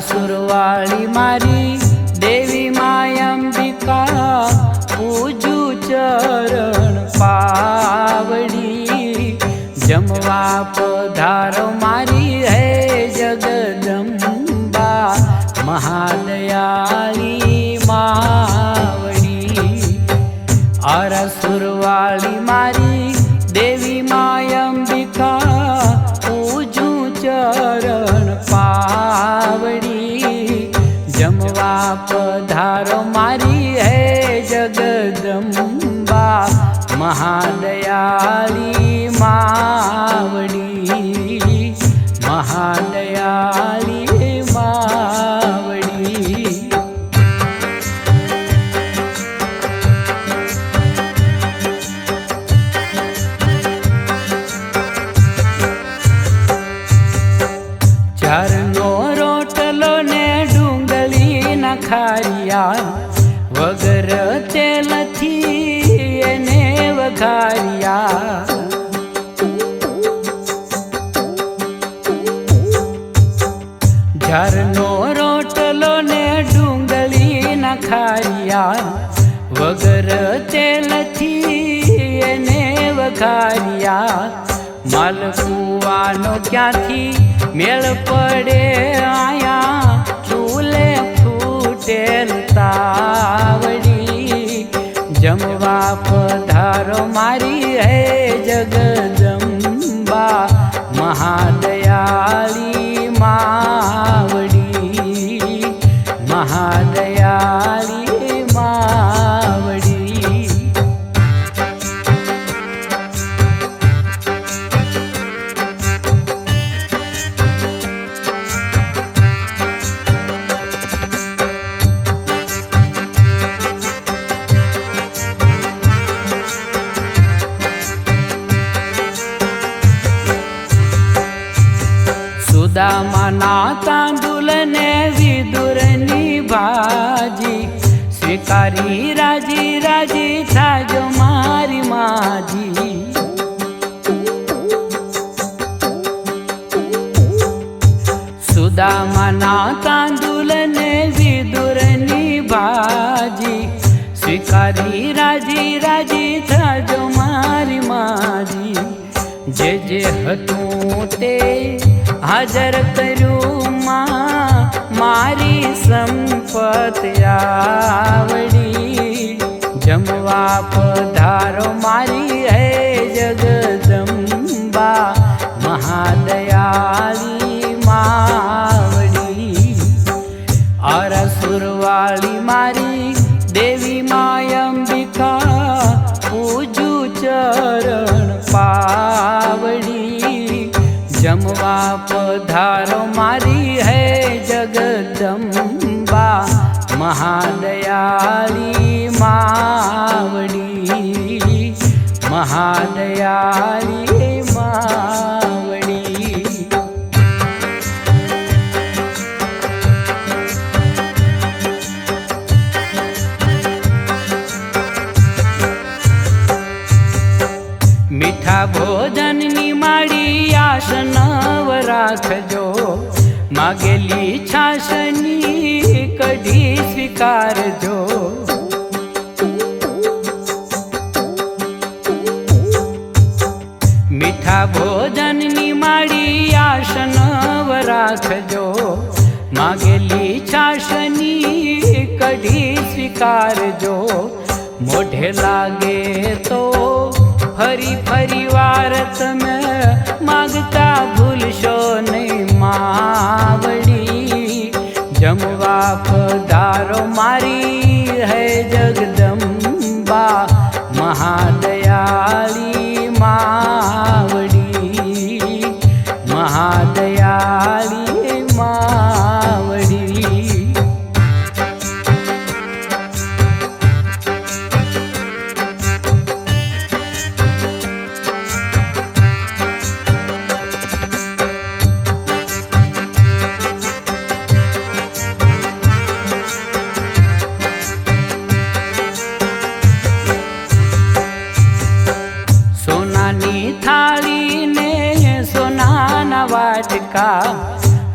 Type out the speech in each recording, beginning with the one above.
આરસુરવાળી મારી દેવી માયંબિકા, પૂજુ ચરણ પાવડી. જમવા પધારો મારી હે જગદંબા મહાદયાળી માવડી. અરસુરવાળી મારી દેવી માયંબિકા પધારો મારી હે જગદંબા મહાદયાળી માવડી મહાદયાળી વઘારિયા ઝરનો રોટલો ને ડુંગળી ના વગર તેલથી એને વઘારિયા. માલકુવાનો ક્યાંથી મેળ પડે આયા? ચૂલે ફૂટેલ તાવડી. જમવા પધારો મારી હે જગદંબા મહાદયાળી માવડી મહાદયાળી સુદામાના તાંદુલ ને વિદુરની ભાજી સ્વીકારી રાજી રાજી થાજો મારી માજી. સુદામાના તાંદુલ ને વિદુરની ભાજી સ્વીકારી રાજી રાજી થાજો મારી માજી. જે જે હતું તે હાજર કર્યું માં મારી સંપત આવડી. જમવા પધારો મારી હે જગદંબા મહાદયાળી જમવા પધારો મારી હે જગદંબા મહાદયાળી માવડી મહાદયાળી માવડી. મીઠા ભોજનની માળી આસનવ રાખજો માગેલી છાશની કઢી સ્વીકારજો. મીઠા ભોજનની માળી આસન રાખજો માગેલી છાશની કઢી સ્વીકારજો. મોઢે લાગે તો ફરી ફરી વાર તમે માગતા ભૂલશો નહીં માવડી જમવા પધારો મારી હે જગદંબા મહાદયાળી માવડી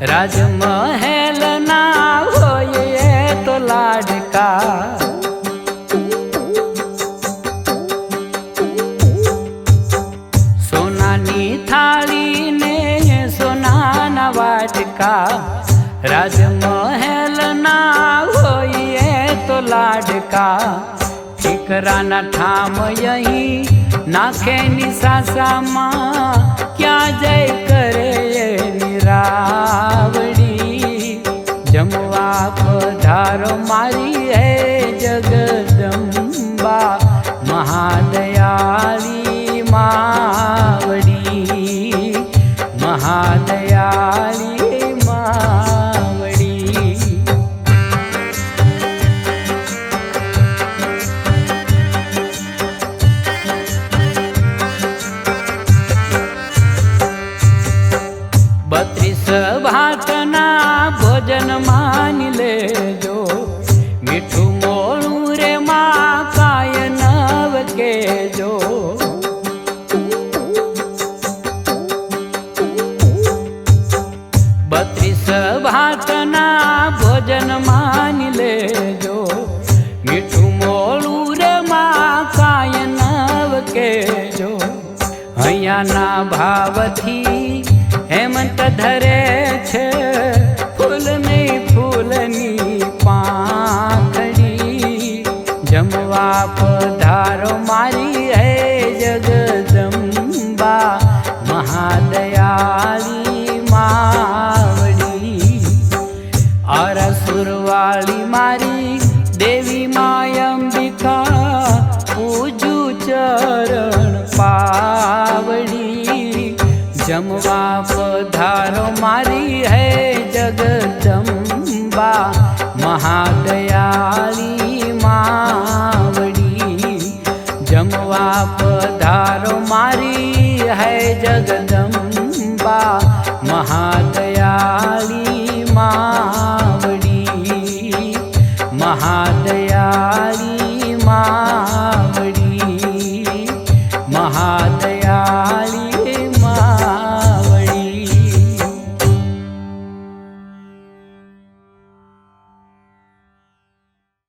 રાજમહેલ ના હોય તો લાડકા. સોનાની થાળી ને સોનાના વાટકા. રાજમહેલ ના હોય તો લાડકા. ઠીકરાના ઠામ અહીં નાખે ની સાસામાં ક્યાં જય કરે રાવડી જમવા પધારો મારી હે અહીંયાના ભાવથી હેમંત ધરે છે ફૂલની ફૂલની પાંખડી. જમવા પધારો મારી જમવા પધારો મારી હે જગદંબા મહાદયાળી માવડી. જમવા પધારો મારી હે જગદંબા મહાદયાળી માવડી. મહાદયાળી માવડી મહાદયાળી